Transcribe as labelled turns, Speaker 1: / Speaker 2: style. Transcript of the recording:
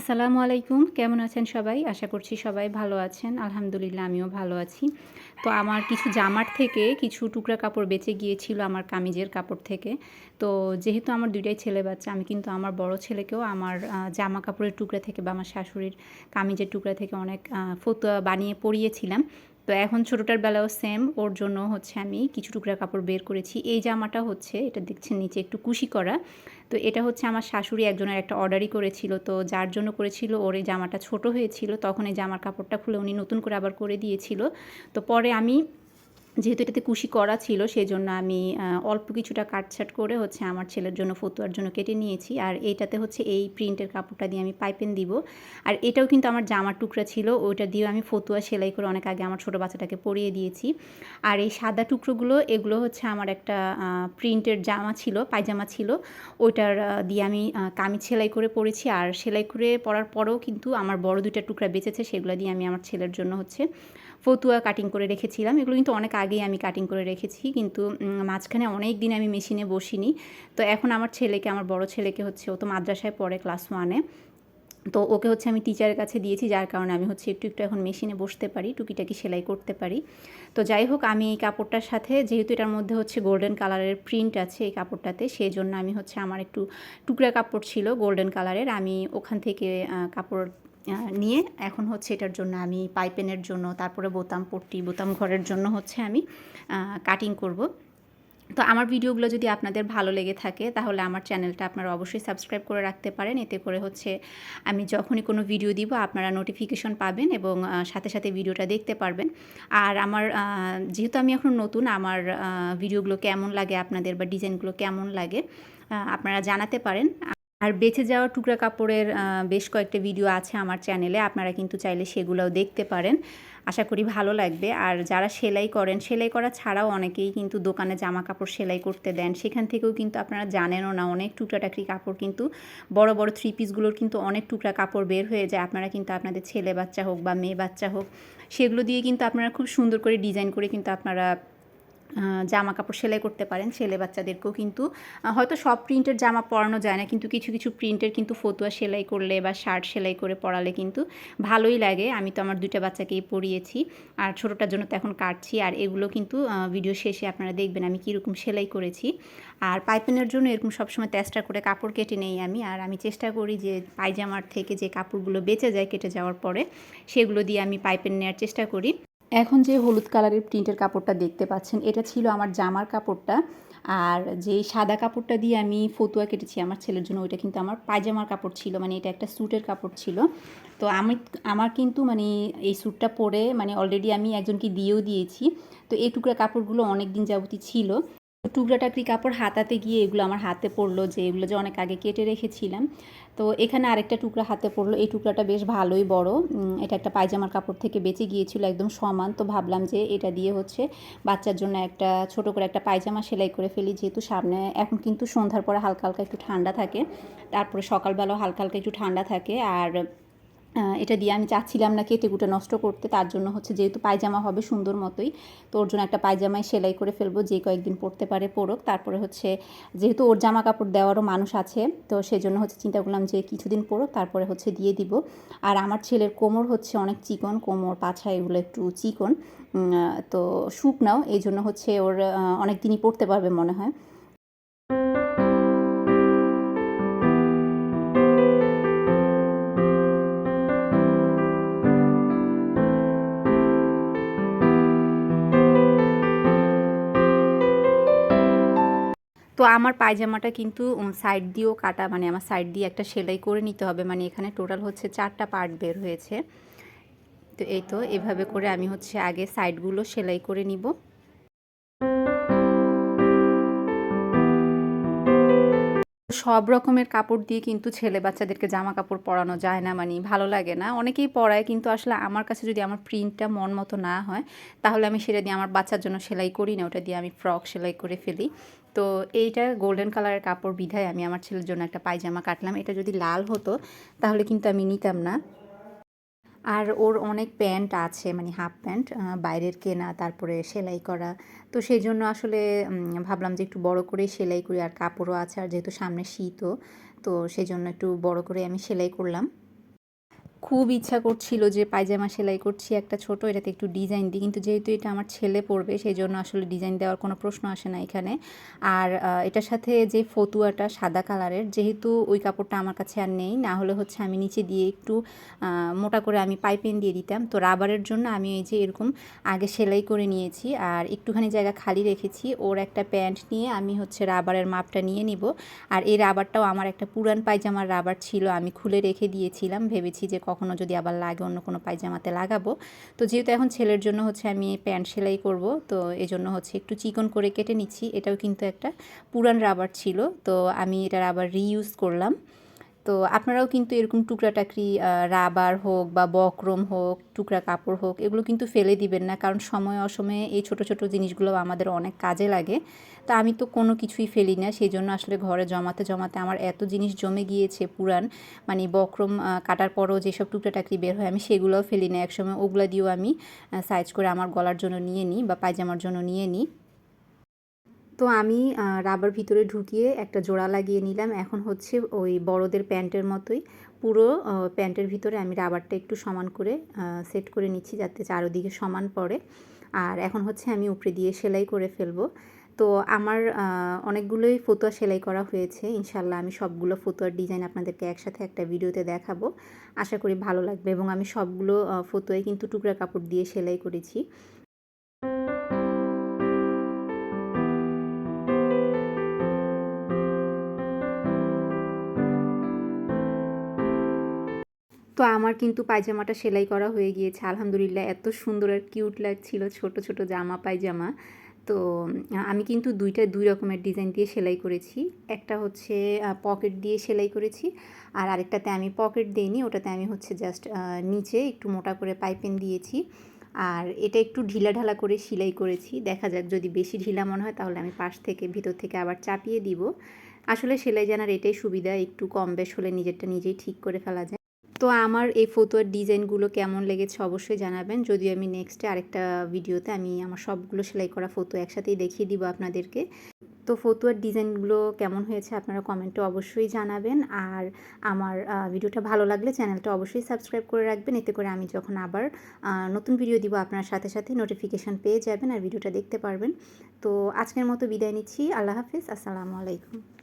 Speaker 1: আসসালামু আলাইকুম। কেমন আছেন সবাই? আশা করছি সবাই ভালো আছেন। আলহামদুলিল্লাহ, আমিও ভালো আছি। তো আমার কিছু জামার থেকে কিছু টুকরা কাপড় বেঁচে গিয়েছিল আমার কামিজের কাপড় থেকে। তো যেহেতু আমার দুইটাই ছেলে বাচ্চা, আমি কিন্তু আমার বড় ছেলেকেও আমার জামা কাপড়ের টুকরা থেকে বা আমার শাশুড়ির কামিজের টুকরা থেকে অনেক ফতোয়া বানিয়ে পরিয়েছিলাম। তো এখন ছোটোটার বেলাও সেম ওর জন্য হচ্ছে আমি কিছু টুকরা কাপড় বের করেছি। এই জামাটা হচ্ছে, এটা দেখছেন নিচে একটু কুশি করা, তো এটা হচ্ছে আমার শাশুড়ি একজনের একটা অর্ডারই করেছিল, তো যার জন্য করেছিল, ওর এই জামাটা ছোট হয়েছিল, তখন এই জামার কাপড়টা খুলে উনি নতুন করে আবার করে দিয়েছিল। তো পরে আমি যেহেতু এটাতে কুশি করা ছিল সেই জন্য আমি অল্প কিছুটা কাটছাট করে হচ্ছে আমার ছেলের জন্য ফতুয়ার জন্য কেটে নিয়েছি। আর এইটাতে হচ্ছে এই প্রিন্টের কাপড়টা দিয়ে আমি পাইপেন দিব। আর এটাও কিন্তু আমার জামার টুকরা ছিল, ওইটা দিয়ে আমি ফতুয়া সেলাই করে অনেক আগে আমার ছোটো বাচ্চাটাকে পরিয়ে দিয়েছি। আর এই সাদা টুকরোগুলো, এগুলো হচ্ছে আমার একটা প্রিন্টের জামা ছিল, পায়জামা ছিল, ওইটার দিয়ে আমি কামিজ সেলাই করে পরেছি। আর সেলাই করে পরার পরেও কিন্তু আমার বড় দুইটা টুকরা বেঁচেছে, সেগুলো দিয়ে আমি আমার ছেলের জন্য হচ্ছে ফতুয়া কাটিং করে রেখেছিলাম। এগুলো কিন্তু অনেক আগেই আমি কাটিং করে রেখেছি, কিন্তু মাঝখানে অনেক দিন আমি মেশিনে বসিনি। তো এখন আমার ছেলেকে, আমার বড় ছেলেকে হচ্ছে, ও তো মাদ্রাসায় পড়ে ক্লাস ওয়ানে তো ওকে হচ্ছে আমি টিচারের কাছে দিয়েছি, যার কারণে আমি হচ্ছে একটু একটু এখন মেশিনে বসতে পারি, টুকিটাকি সেলাই করতে পারি। তো যাই হোক, আমি এই কাপড়টার সাথে, যেহেতু এটার মধ্যে হচ্ছে গোল্ডেন কালারের প্রিন্ট আছে এই কাপড়টাতে সেই জন্য আমি হচ্ছে আমার একটু টুকরা কাপড় ছিল গোল্ডেন কালারের আমি ওখান থেকে কাপড় নিয়ে এখন হচ্ছে এটার জন্য আমি পাইপেনের জন্য, তারপরে বোতাম পট্টি, বোতাম ঘরের জন্য হচ্ছে আমি কাটিং করব। তো আমার ভিডিওগুলো যদি আপনাদের ভালো লেগে থাকে, তাহলে আমার চ্যানেলটা আপনারা অবশ্যই সাবস্ক্রাইব করে রাখতে পারেন। এতে করে হচ্ছে আমি যখনই কোনো ভিডিও দিব, আপনারা নোটিফিকেশন পাবেন এবং সাথে সাথে ভিডিওটা দেখতে পারবেন। আর আমার যেহেতু আমি এখন নতুন, আমার ভিডিওগুলো কেমন লাগে আপনাদের বা ডিজাইনগুলো কেমন লাগে আপনারা জানাতে পারেন। আর বেঁচে যাওয়া টুকরা কাপড়ের বেশ কয়েকটা ভিডিও আছে আমার চ্যানেলে আপনারা কিন্তু চাইলে সেগুলোও দেখতে পারেন। আশা করি ভালো লাগবে। আর যারা সেলাই করেন, সেলাই করা ছাড়াও অনেকেই কিন্তু দোকানে জামা কাপড় সেলাই করতে দেন। সেখান থেকেও কিন্তু আপনারা জানেনও না, অনেক টুকরাটাকরি কাপড় কিন্তু, বড় বড় থ্রি পিসগুলোর কিন্তু অনেক টুকরা কাপড় বের হয়ে যায়। আপনারা কিন্তু আপনাদের ছেলে বাচ্চা হোক বা মেয়ে বাচ্চা হোক, সেগুলো দিয়ে কিন্তু আপনারা খুব সুন্দর করে ডিজাইন করে কিন্তু আপনারা জামা কাপড় সেলাই করতে পারেন, ছেলে বাচ্চাদেরকেও কিন্তু। হয়তো সব প্রিন্টের জামা পরানো যায় না, কিন্তু কিছু কিছু প্রিন্টের কিন্তু ফতুয়া সেলাই করলে বা শার্ট সেলাই করে পরালে কিন্তু ভালোই লাগে। আমি তো আমার দুইটা বাচ্চাকেই পরিয়েছি, আর ছোটোটার জন্য তো এখন কাটছি, আর এগুলো কিন্তু ভিডিও শেষে আপনারা দেখবেন আমি কীরকম সেলাই করেছি। আর পাইপেনের জন্য এরকম সবসময় তেষ্টা করে কাপড় কেটে নেই আমি, আর আমি চেষ্টা করি যে পায়জামার থেকে যে কাপড়গুলো বেঁচে যায় কেটে যাওয়ার পরে, সেগুলো দিয়ে আমি পাইপেন নেওয়ার চেষ্টা করি। এখন যে হলুদ কালারের প্রিন্টের কাপড়টা দেখতে পাচ্ছেন, এটা ছিল আমার জামার কাপড়টা। আর যে সাদা কাপড়টা দিয়ে আমি ফতুয়া কেটেছি আমার ছেলের জন্য, ওইটা কিন্তু আমার পায়জামার কাপড় ছিল মানে এটা একটা স্যুটের কাপড় ছিল। তো আমি, আমার কিন্তু মানে এই স্যুটটা পরে মানে অলরেডি আমি একজনকে দিয়েও দিয়েছি। তো এই টুকরা কাপড়গুলো অনেক দিন যাবতই ছিল। টুকরা টাকরি কাপড় হাতাতে গিয়ে এগুলো আমার হাতে পড়ল যে এগুলো যে অনেক আগে কেটে রেখেছিলাম। তো এখানে আরেকটা টুকরা হাতে পড়ল। এই টুকরাটা বেশ ভালোই বড়। এটা একটা পায়জামার কাপড় থেকে বেঁচে গিয়েছিল একদম সমান। তো ভাবলাম যে এটা দিয়ে হচ্ছে বাচ্চার জন্য একটা ছোট করে একটা পায়জামা সেলাই করে ফেলি। যেহেতু সামনে এখন কিন্তু সন্ধ্যার পরে হালকা হালকা একটু ঠান্ডা থাকে। তারপরে সকালবেলাও হালকা হালকা একটু ঠান্ডা থাকে। আর এটা দিয়ে আমি চাচ্ছিলাম না কেটে কুটে নষ্ট করতে, তার জন্য হচ্ছে যেহেতু পায়জামা হবে সুন্দর মতোই, তো ওর জন্য একটা পায়জামায় সেলাই করে ফেলব, যে কয়েকদিন পরতে পারে পরুক। তারপরে হচ্ছে যেহেতু ওর জামা কাপড় দেওয়ারও মানুষ আছে, তো সেই জন্য হচ্ছে চিন্তা করলাম যে কিছুদিন পরুক, তারপরে হচ্ছে দিয়ে দিব। আর আমার ছেলের কোমর হচ্ছে অনেক চিকন, কোমর পাছা এগুলো একটু চিকন তো শুকনাও, এই জন্য হচ্ছে ওর অনেক দিনই পরতে পারবে মনে হয়। তো আমার পায়জামাটা কিন্তু সাইড দিয়েও কাটা মানে আমার সাইড দিয়ে একটা সেলাই করে নিতে হবে। মানে এখানে টোটাল হচ্ছে চারটা পার্ট বের হয়েছে। তো এই তো, এভাবে করে আমি হচ্ছে আগে সাইডগুলো সেলাই করে নিব। সব রকমের কাপড় দিয়ে কিন্তু ছেলে বাচ্চাদেরকে জামা কাপড় পরানো যায় না মানে ভালো লাগে না। অনেকেই পরায়, কিন্তু আসলে আমার কাছে যদি আমার প্রিন্টটা মন মতো না হয়, তাহলে আমি সেটা দিয়ে আমার বাচ্চার জন্য সেলাই করি না, ওটা দিয়ে আমি ফ্রক সেলাই করে ফেলি। তো এইটা গোল্ডেন কালারের কাপড় বিধায় আমি আমার ছেলের জন্য একটা পায়জামা কাটলাম। এটা যদি লাল হতো, তাহলে কিন্তু আমি নিতাম না। আর ওর অনেক প্যান্ট আছে মানে হাফ প্যান্ট বাইরের কেনা, তারপরে সেলাই করা। তো সেই জন্য আসলে ভাবলাম যে একটু বড় করে সেলাই করি, আর কাপড়ও আছে, আর যেহেতু সামনে শীতও, তো সেই জন্য একটু বড় করে আমি সেলাই করলাম। খুব ইচ্ছা করছিল যে পায়জামা সেলাই করছি, একটা ছোট, এটাতে একটু ডিজাইন দিই। কিন্তু যেহেতু এটা আমার ছেলে পড়বে সেই জন্য আসলে ডিজাইন দেওয়ার কোনো প্রশ্ন আসে না এখানে। আর এটার সাথে যে ফতুয়াটা সাদা কালারের, যেহেতু ওই কাপড়টা আমার কাছে আর নেই, না হলে হচ্ছে আমি নিচে দিয়ে একটু মোটা করে আমি পাইপেন দিয়ে দিতাম। তো রাবারের জন্য আমি এই যে এরকম আগে সেলাই করে নিয়েছি, আর একটুখানি জায়গা খালি রেখেছি। ওর একটা প্যান্ট নিয়ে আমি হচ্ছে রাবারের মাপটা নিয়ে নিব। আর এই রাবারটাও আমার একটা পুরান পায়জামার রাবার ছিল, আমি খুলে রেখে দিয়েছিলাম। ভেবেছি যে কখনো যদি আবার লাগে অন্য কোনো পায়জামাতে লাগাবো। তো যেহেতু এখন ছেলের জন্য হচ্ছে আমি প্যান্ট সেলাই করব, তো এই জন্য হচ্ছে একটু চিকন করে কেটে নিচ্ছি। এটাও কিন্তু একটা পুরান রাবার ছিল, তো আমি এটা আবার রিইউজ করলাম। তো আপনারাও কিন্তু এরকম টুকরা টাকরি রাবার হোক বা বক্রম হোক, টুকরা কাপড় হোক, এগুলো কিন্তু ফেলে দিবেন না। কারণ সময় অসময়ে এই ছোট ছোট জিনিসগুলো আমাদের অনেক কাজে লাগে। তো আমি তো কোনো কিছুই ফেলি না। সেই জন্য আসলে ঘরে জমাতে জমাতে আমার এত জিনিস জমে গিয়েছে পুরান। মানে বক্রম কাটার পরও যেসব টুকরা টাকরি বের হয় আমি সেগুলোও ফেলি না। একসময় ওগুলা দিয়েও আমি সাইজ করে আমার গলার জন্য নিয়ে নিই বা পায়জামার জন্য নিয়ে নিই। তো আমি রাবার ভিতরে ঢুকিয়ে একটা জোড়া লাগিয়ে নিলাম। এখন হচ্ছে ওই বড়দের প্যান্টের মতোই। পুরো প্যান্টের ভিতরে আমি রাবারটা একটু সমান করে সেট করে নিচ্ছি যাতে চারোদিকে সমান পড়ে। আর এখন হচ্ছে আমি উপরে দিয়ে সেলাই করে ফেলব। তো আমার অনেকগুলোই ফতুয়া সেলাই করা হয়েছে। ইনশাল্লাহ আমি সবগুলো ফতুয়ার ডিজাইন আপনাদেরকে একসাথে একটা ভিডিওতে দেখাবো। আশা করি ভালো লাগবে এবং আমি সবগুলো ফতুয়াই কিন্তু টুকরা কাপড় দিয়ে সেলাই করেছি। তো আমার কিন্তু পায়জামাটা সেলাই করা হয়ে গিয়েছে। আলহামদুলিল্লাহ এত সুন্দর আর কিউট লাগছিল ছোট ছোট জামা, পায়জামা। তো, আমি কিন্তু দুইটা দুই রকমের ডিজাইন দিয়ে সেলাই করেছি। একটা হচ্ছে পকেট দিয়ে সেলাই করেছি আর আরেকটাতে আমি পকেট দিইনি, ওটাতে আমি হচ্ছে জাস্ট নিচে একটু মোটা করে পাইপিং দিয়েছি। আর এটা একটু ঢিলা ঢালা করে সেলাই করেছি। দেখা যাক যদি বেশি ঢিলা মনে হয় তাহলে আমি পাশ থেকে ভিতর থেকে আবার চাপিয়ে দিব। আসলে সেলাই জানার এটাই সুবিধা, একটু কম বেশ হলে নিজেরটা নিজেই ঠিক করে ফেলা যায়। তো আমার এই ফতুয়ার ডিজাইনগুলো কেমন লেগেছে অবশ্যই জানাবেন। যদিও আমি নেক্সটে আরেকটা ভিডিওতে আমি আমার সবগুলো সেলাই করা ফটো একসাথেই দেখিয়ে দিব আপনাদেরকে। তো ফতুয়ার ডিজাইনগুলো কেমন হয়েছে আপনারা কমেন্টে অবশ্যই জানাবেন। আর আমার ভিডিওটা ভালো লাগলে চ্যানেলটা অবশ্যই সাবস্ক্রাইব করে রাখবেন। এতে করে আমি যখন আবার নতুন ভিডিও দিব, আপনার সাথে সাথে নোটিফিকেশান পেয়ে যাবেন আর ভিডিওটা দেখতে পারবেন। তো আজকের মতো বিদায় নিচ্ছি। আল্লাহ হাফিজ। আসসালামু আলাইকুম।